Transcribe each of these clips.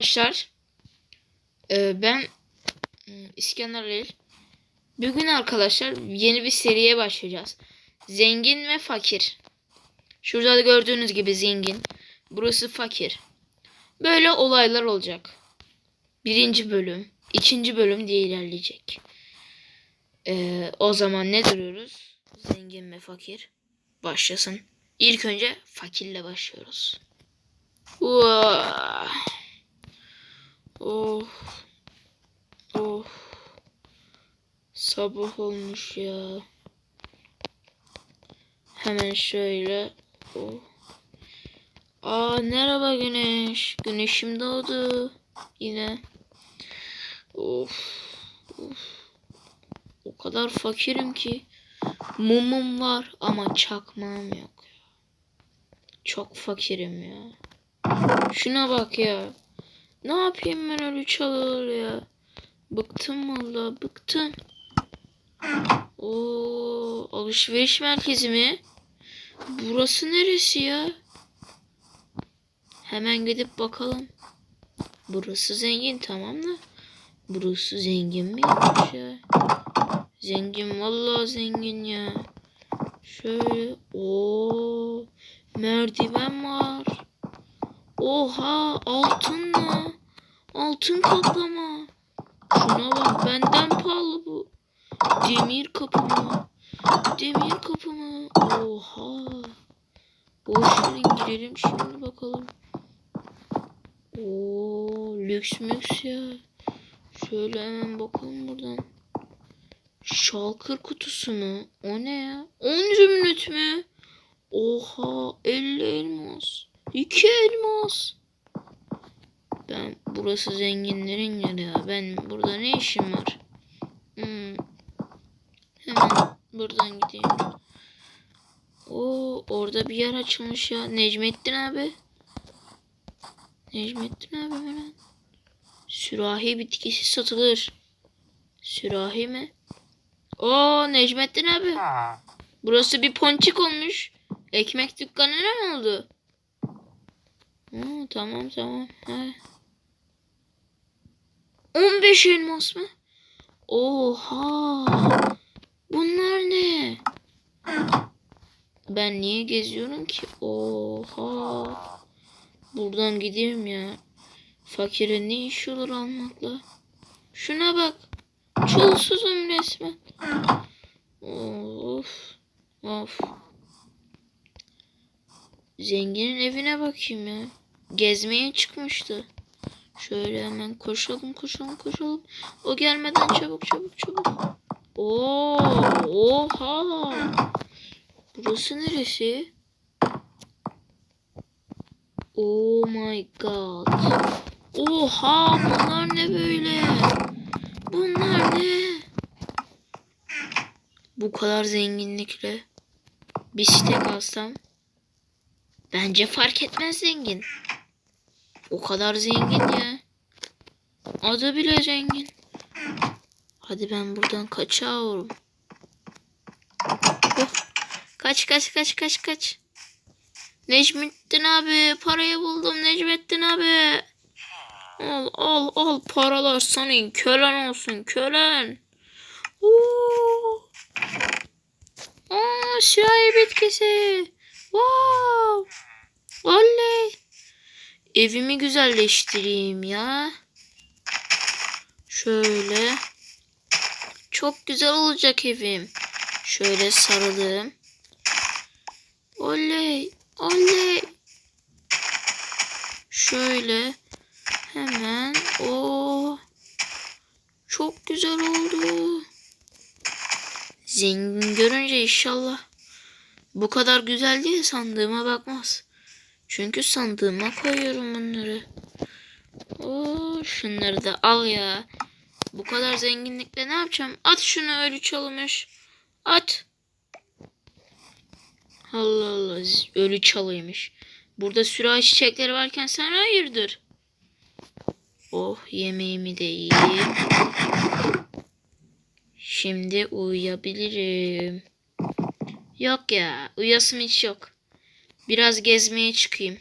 Arkadaşlar e, ben e, İskender Halil. Bugün arkadaşlar yeni bir seriye başlayacağız. Zengin ve fakir. Şurada da gördüğünüz gibi zengin. Burası fakir. Böyle olaylar olacak. Birinci bölüm, ikinci bölüm diye ilerleyecek. E, o zaman ne duruyoruz? Zengin ve fakir. Başlasın. İlk önce fakirle başlıyoruz. Vaa. Oh. Oh. Sabah olmuş ya. Hemen şöyle. Oh. Aa merhaba güneş. Güneşim doğdu. Yine. Of. Of. O kadar fakirim ki. Mumum var ama çakmağım yok. Çok fakirim ya. Şuna bak ya. Ne yapayım ben öyle çalıyor ya. Bıktım valla bıktım. Oo alışveriş merkezi mi? Burası neresi ya? Hemen gidip bakalım. Burası zengin tamam da. Burası zengin miymiş ya? Zengin vallahi zengin ya. Şöyle o merdiven var. Oha altın mı? Altın kaplama. Şuna bak benden pahalı bu. Demir kapı mı? Demir kapı mı? Oha. Boş verin girelim şimdi bakalım. Oo lüks müks ya. Şöyle hemen bakalım buradan. Şalkır kutusu mu? O ne ya? 10 zümrüt mü? Oha 50 elmas. 2 elmas. Ben burası zenginlerin yeri ya. Ben burada ne işim var? Hmm. Hemen buradan gideyim. Oo orada bir yer açılmış ya. Necmettin abi. Necmettin abi hemen. Sürahi bitkisi satılır. Sürahi mi? Oo Necmettin abi. Burası bir ponçik olmuş. Ekmek dükkanı ne oldu? Ha, tamam tamam. He. 15 elmas mı? Oha. Bunlar ne? Ben niye geziyorum ki? Oha. Buradan gideyim ya. Fakire ne iş olur almakla? Şuna bak. Çulsuzum resmen. Of. Of. Zenginin evine bakayım ya. Gezmeye çıkmıştı. Şöyle hemen koşalım koşalım koşalım. O gelmeden çabuk çabuk çabuk. Oo, oha. Burası neresi? Oh my god. Oha bunlar ne böyle? Bunlar ne? Bu kadar zenginlikle bir site alsam bence fark etmez zengin. O kadar zengin ya. Adı bile zengin. Hadi ben buradan kaçıyorum. Oh. Kaç kaç kaç kaç kaç. Necmettin abi parayı buldum Necmettin abi. Al al al paralar senin kölen olsun kölen. Oo. Aa, şair bitkisi. Wow. Oley. Evimi güzelleştireyim ya. Şöyle. Çok güzel olacak evim. Şöyle saralım. Oley. Oley. Şöyle. Hemen. O. Çok güzel oldu. Zengin görünce inşallah bu kadar güzel diye sandığıma bakmaz. Çünkü sandığıma koyuyorum bunları. Oo, şunları da al ya. Bu kadar zenginlikle ne yapacağım? At şunu ölü çalmış. At. Allah Allah ölü çalıymış. Burada sürahi çiçekleri varken sen hayırdır? Oh yemeğimi de yiyeyim. Şimdi uyuyabilirim. Yok ya uyasım hiç yok. Biraz gezmeye çıkayım.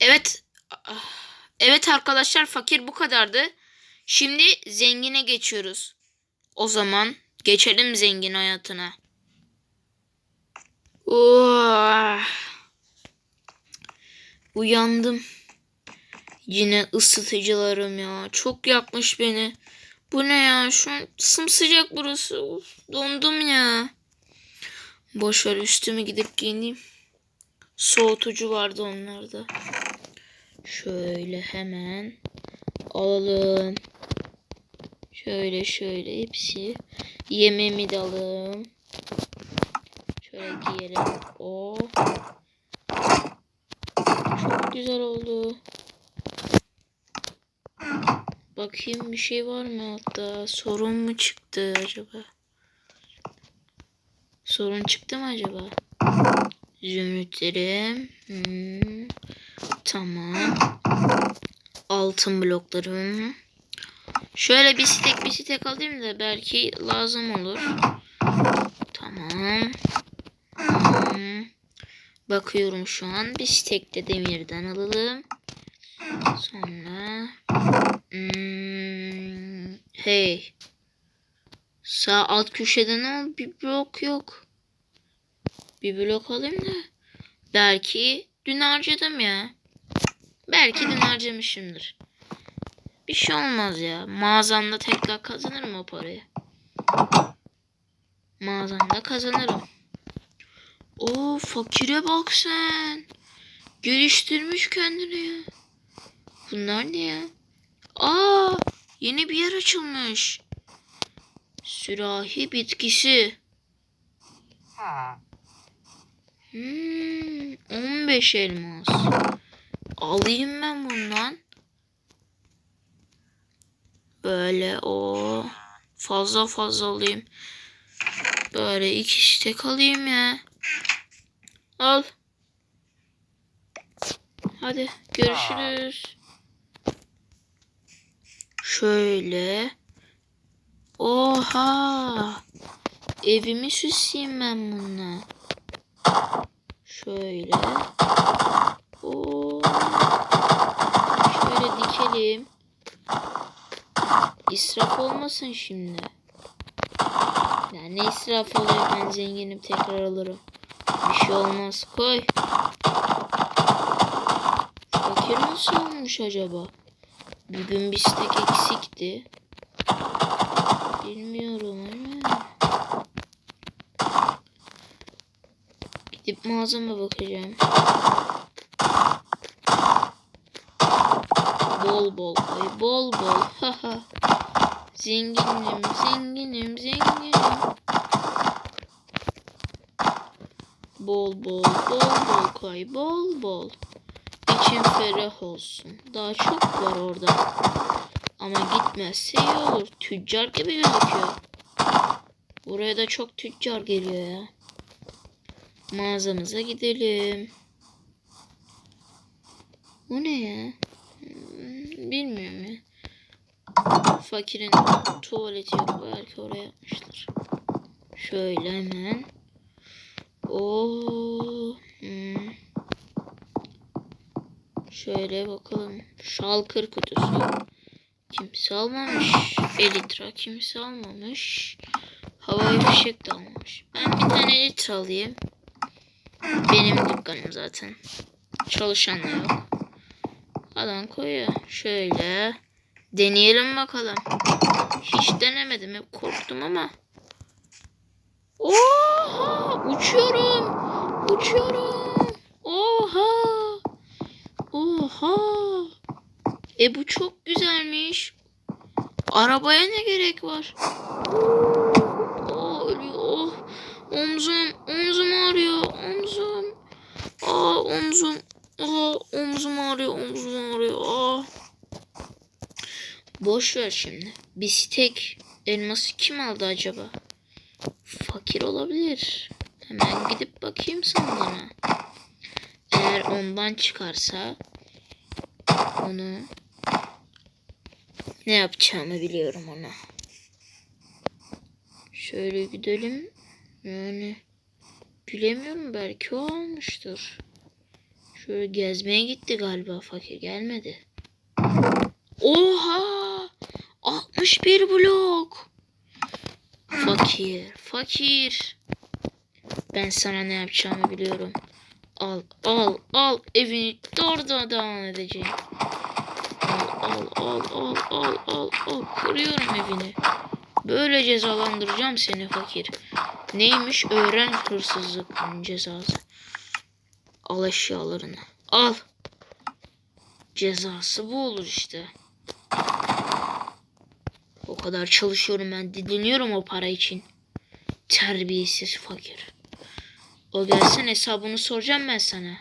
Evet. Ah, Evet arkadaşlar fakir bu kadardı. Şimdi zengine geçiyoruz. O zaman geçelim zengin hayatına. Oh. Uyandım. Yine ısıtıcılarım ya. Çok yakmış beni. Bu ne ya? Şu an sımsıcak burası. Of, dondum ya. Boş ver üstümü gidip giyineyim. Soğutucu vardı onlarda. Şöyle hemen alalım. Şöyle şöyle hepsi. Yemeğimi de alalım. Şöyle giyelim. O. Çok güzel oldu. Bakayım bir şey var mı hatta? Sorun mu çıktı acaba? Sorun çıktı mı acaba? Zümrütlerim. Hmm. Tamam. Altın bloklarım. Şöyle bir stek bir stek alayım da belki lazım olur. Tamam. Hmm. Bakıyorum şu an. Bir stek de demirden alalım. Sonra hmm, hey sağ alt köşeden al bir blok yok. Bir blok alayım da belki dün harcadım ya. Belki dün harcamışımdır. Bir şey olmaz ya. Mağazamda tekrar kazanırım o parayı. Mağazamda kazanırım. O fakire bak sen. Geliştirmiş kendini ya. Bunlar ne ya? Aa, yeni bir yer açılmış. Sürahi bitkisi. Hmm, 15 elmas. Alayım ben bundan. Böyle o fazla fazla alayım. Böyle iki stek alayım ya. Al. Hadi görüşürüz. Şöyle. Oha. Evimi süsleyeyim ben bununla. Şöyle. Oo. Şöyle dikelim. İsraf olmasın şimdi. Ya ne israf oluyor ben zenginim tekrar alırım. Bir şey olmaz koy. Fakir nasıl olmuş acaba? Bugün bir stek eksikti. Bilmiyorum ama. Gidip mağazama bakacağım. Bol bol koy. Bol bol. Haha. zenginim, zenginim, zenginim. Bol bol, bol bol koy. Bol bol. İçin ferah olsun. Daha çok var orada. Ama gitmezse iyi olur. Tüccar gibi gözüküyor. Buraya da çok tüccar geliyor ya. Mağazamıza gidelim. Bu ne ya? Hmm, Bilmiyorum ya. Fakirin tuvaleti yok. Belki oraya yapmışlar. Şöyle hemen. Oo. Hmm. Şöyle bakalım. Şalkır kutusu. Kimse almamış. Elitra kimse almamış. Havai fişek de almamış. Ben bir tane elitra alayım. Benim dükkanım zaten. Çalışan da yok. Adam koyuyor. Şöyle. Deneyelim bakalım. Hiç denemedim. Hep korktum ama. Oha! Uçuyorum. Uçuyorum. Oha! Oha! E bu çok güzelmiş. Arabaya ne gerek var? Ölüyor. Oh. Omzum, omzum ağrıyor. Omzum. Aa, omzum. Aa, omzum ağrıyor, omzum ağrıyor. Aa. Boş ver şimdi. Bistek elması kim aldı acaba? Fakir olabilir. Hemen gidip bakayım sandığına. Eğer ondan çıkarsa onu ne yapacağımı biliyorum ona. Şöyle gidelim. Yani bilemiyorum belki o almıştır. Şöyle gezmeye gitti galiba fakir gelmedi. Oha! 61 blok. Fakir, fakir. Ben sana ne yapacağımı biliyorum. Al, al, al. Evini darmadağın edeceğim. Al, al, al, al, al, al, al. Kırıyorum evini. Böyle cezalandıracağım seni fakir. Neymiş? Öğren hırsızlık cezası. Al eşyalarını. Al. Cezası bu olur işte. O kadar çalışıyorum ben. Didiniyorum o para için. Terbiyesiz fakir. O gelsin hesabını soracağım ben sana.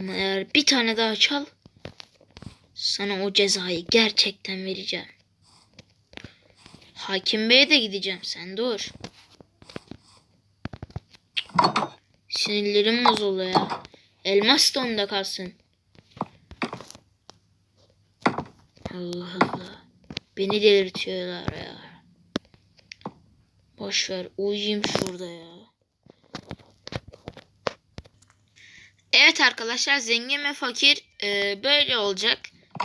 Ama eğer bir tane daha çal sana o cezayı gerçekten vereceğim. Hakim Bey'e de gideceğim. Sen dur. Sinirlerim bozuldu ya. Elmas da onda kalsın. Allah Allah. Beni delirtiyorlar ya. Boş ver uyuyayım şurada ya. Evet arkadaşlar zengin ve fakir e, böyle olacak.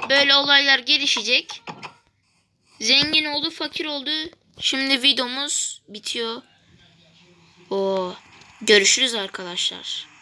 Böyle olaylar gelişecek. Zengin oldu fakir oldu. Şimdi videomuz bitiyor. O görüşürüz arkadaşlar.